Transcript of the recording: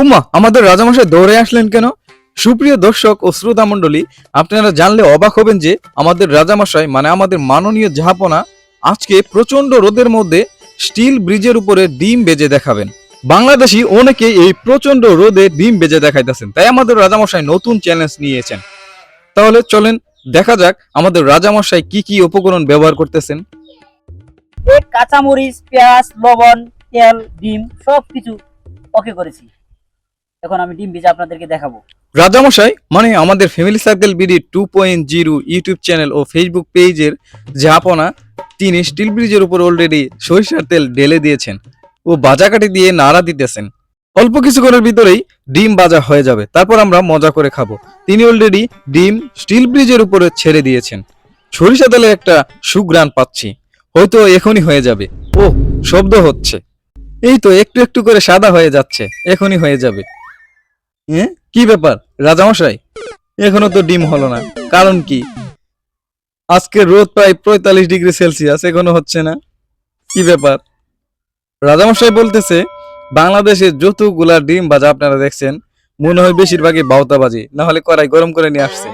উম্মা, আমাদের রাজামশাই দৌড়ে আসলেন কেন? সুপ্রিয় দর্শক ও শ্রোতা মণ্ডলী, আপনারা জানলে অবাক হবেন যে আমাদের রাজামশাই মানে আমাদের মাননীয় জাহাপনা, আজকে প্রচণ্ড রোদের মধ্যে স্টিল ব্রিজের উপরে ডিম বেজে দেখাবেন। বাংলাদেশি অনেকে এই প্রচণ্ড রোদে ডিম বেজে দেখাইতেছেন, তাই আমাদের রাজামশাই নতুন চ্যালেঞ্জ নিয়েছেন। তাহলে চলেন, দেখা যাক আমাদের রাজামশাই কি কি উপকরণ ব্যবহার করতেছেন। কাঁচামরিচ, পেঁয়াজ, লবণ, তেল, ডিম সব কিছু ওকে করেছি। এখন আমি ডিম ভেজে আপনাদেরকে দেখাবো। রাজামশাই মানে আমাদের family circle BD two point zero YouTube channel ও ফেসবুক পেজের জাহাপনা তিনি স্টিল ব্রিজের উপর অলরেডি সরিষার তেল ঢেলে দিয়েছেন ও বাজাকাটি দিয়ে নাড়া দিতেছেন। অল্প কিছুক্ষণের ভিতরেই ডিম বাজা হয়ে যাবে, তারপর আমরা মজা করে খাব। তিনি অলরেডি ডিম স্টিল ব্রিজের উপরে ছেড়ে দিয়েছেন। সরিষা তেলে একটা সুগ্রান পাচ্ছি, হয়তো এখনই হয়ে যাবে। ও শব্দ হচ্ছে। এই তো একটু একটু করে সাদা হয়ে যাচ্ছে, এখনই হয়ে যাবে। কি ব্যাপার, রাজামশাই? এখনও তো ডিম হলো না, কারণ কি? আজকে রোদ প্রায় পঁয়তাল্লিশ ডিগ্রি সেলসিয়াস, এখনও হচ্ছে না। কি ব্যাপার? রাজামশাই বলতেছে বাংলাদেশের যতগুলা ডিম বাজা আপনারা দেখছেন, মনে হয় বেশিরভাগই বাউতাবাজি না হলে কড়াই গরম করে নিয়ে আসছে।